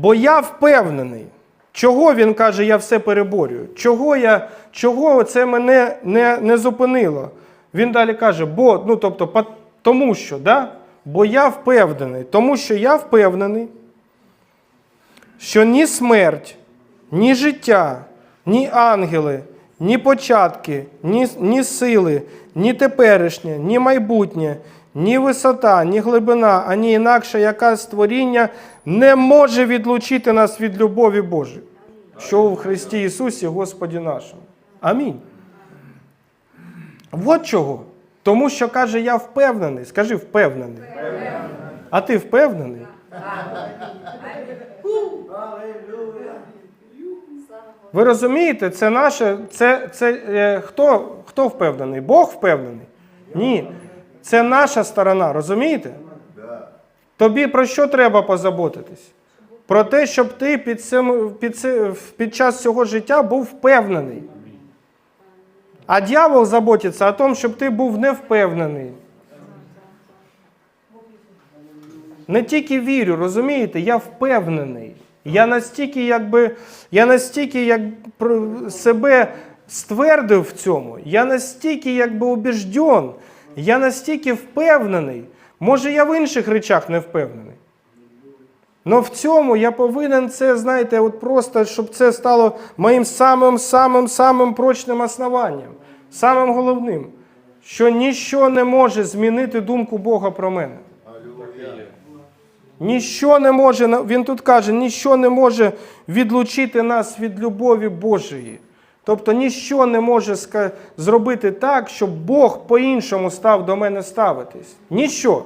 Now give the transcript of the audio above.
Бо я впевнений, чого він каже, я все переборюю. Чого я, чого це мене не, не зупинило? Він далі каже, бо, ну тобто, тому що, да? бо я впевнений, тому що я впевнений, що ні смерть, ні життя, ні ангели, ні початки, ні, ні сили, ні теперішнє, ні майбутнє, ні висота, ні глибина, ані інакше яка створіння не може відлучити нас від любові Божої, що у Христі Ісусі Господі нашому. Амінь. От чого. Тому що каже, я впевнений. Скажи впевнений. А ти впевнений? Ви розумієте, це наше, це, це е, хто, хто впевнений? Бог впевнений? Ні. Це наша сторона, розумієте? Тобі про що треба позаботитись? Про те, щоб ти під, цим, під, під час цього життя був впевнений. А дьявол заботиться о том, щоб ти був невпевнений. Не тільки вірю, розумієте, я впевнений. Я настільки, якби, я настільки як, себе ствердив в цьому, я настільки якби убіжден, я настільки впевнений. Може, я в інших речах не впевнений. Но в цьому я повинен це, знаєте, от просто, щоб це стало моїм самим самим самим прочним основанням, самим головним, що ніщо не може змінити думку Бога про мене. Ніщо не може, він тут каже, ніщо не може відлучити нас від любові Божої. Тобто ніщо не може зробити так, щоб Бог по-іншому став до мене ставитись. Ніщо.